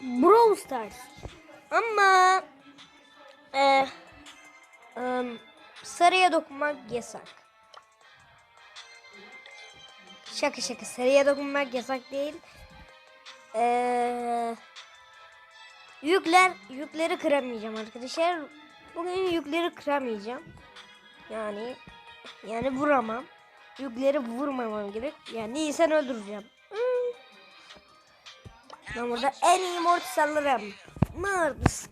Brawl Stars. Ama e, e, sarıya dokunmak yasak. Şaka şaka sarıya dokunmak yasak değil. E, yükler yükleri kıramayacağım arkadaşlar. Bugün yükleri kıramayacağım. Yani yani vuramam. Yükleri vurmamam gerek. Yani insan öldüreceğim. Hmm. Ben burada en iyi mortis alırım. Mortis.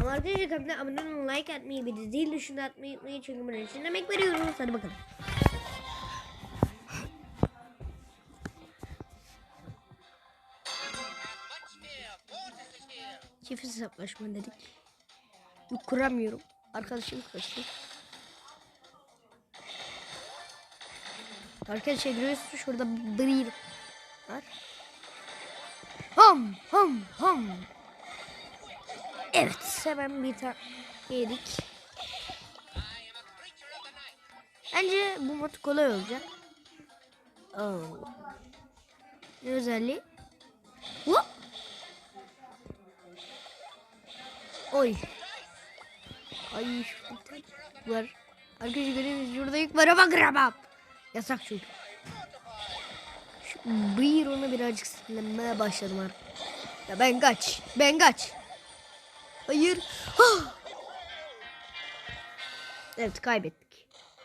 Ama arkadaşlar kanalına abone olun, like atmayı, bir de zil tuşuna atmayı unutmayın. Çünkü bunun için emek veriyoruz. Hadi bakalım. Çift hesaplaşma dedik. Kuramıyorum. Arkadaşım kaçtı. Arkadaşlar görüyorsunuz şurada bir var. Ham ham ham. Evet hemen bir tane yedik. Bence bu mod kolay olacak. Oo. Ne özelliği? Hop. Oy. Ay var. Arkadaşlar görüyorsunuz şurada yük var ama kıramam. Yasak çünkü. Bıyır onu birazcık sinirlenmeye başladım artık. Ya ben kaç. Ben kaç. Hayır. Ah! Evet kaybettim.